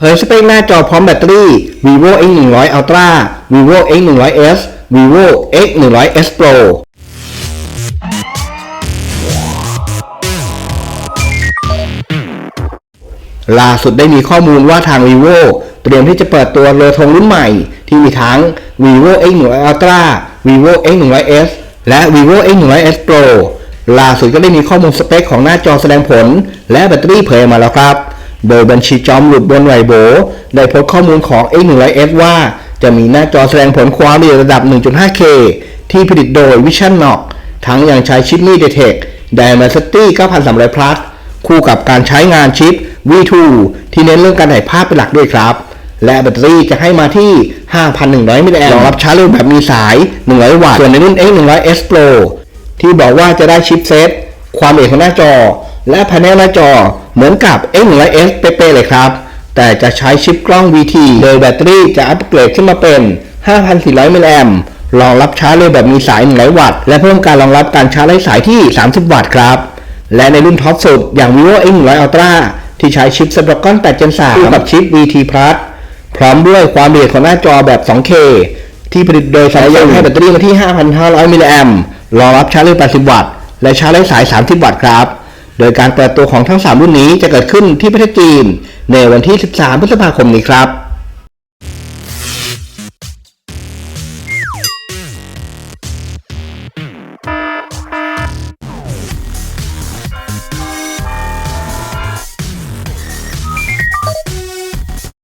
เผยสเปคหน้าจอพร้อมแบตเตอรี่ vivo x 1 0 0 ultra vivo x 1 0 0 s vivo x 1 0 0 s pro ล่าสุดได้มีข้อมูลว่าทาง vivo เตรียมที่จะเปิดตัวเรือธงรุ่นใหม่ ที่มีทั้ง vivo x 1 0 0 ultra vivo x 1 0 0 s และ vivo x 1 0 0 s pro ล่าสุดก็ได้มีข้อมูลสเปคของหน้าจอแสดงผล และแบตเตอรี่เผยมาแล้วครับ โดยบัญชีจอมหลุดบนไวโบ ได้พสต์ข้อมูลของ x 1 0 0 s ว่าจะมีหน้าจอแสดงผลความละเอียดระดับ 1.5K ที่ผลิตโดย Vision Knox ทั้งยังใช้ชิป MediaTek Dimensity 9300 Plus คู่กับการใช้งานชิป V2 ที่เน้นเรื่องการถ่ายภาพเป็นหลักด้วยครับ และแบตเตอรี่จะให้มาที่ 5,100 มิลลิแอมป์รองรับชาร์จเร็วแบบมีสาย 100 วัตต์ ส่วนในรุ่น X 1 0 0 S Pro ที่บอกว่าจะได้ชิปเซตความละเอียดของหน้าจอ และแผนหน้าจอเหมือนกับ X 1 0 0 S เป๊ะๆเลยครับ แต่จะใช้ชิปกล้อง VT โดยแบตเตอรี่จะอัปเกรดขึ้นมาเป็น 5,400 มิลลิแอมป์รองรับชาร์จเร็วแบบมีสาย 100 วัตต์ และเพิ่มการรองรับการชาร์จไร้สายที่ 30 วัตต์ครับ และในรุ่นท็อปสุดอย่าง vivo x 1 0 0 ultra ที่ใช้ชิป Snapdragon 8 Gen 3คู่กับชิป VT Plus พร้อมด้วยความละเอียดของหน้าจอแบบ 2K ที่ผลิตโดย Samsung ให้แบตเตอรี่มาที่ 5,500 มิลลิแอมป์รองรับชาร์จเร็ว 80 วัตต์ และชาร์จไร้สาย 30 วัตต์ครับ โดยการเปิดตัวของทั้ง 3 รุ่นนี้จะเกิดขึ้นที่ประเทศจีน ในวันที่ 13 พฤษภาคมนี้ครับ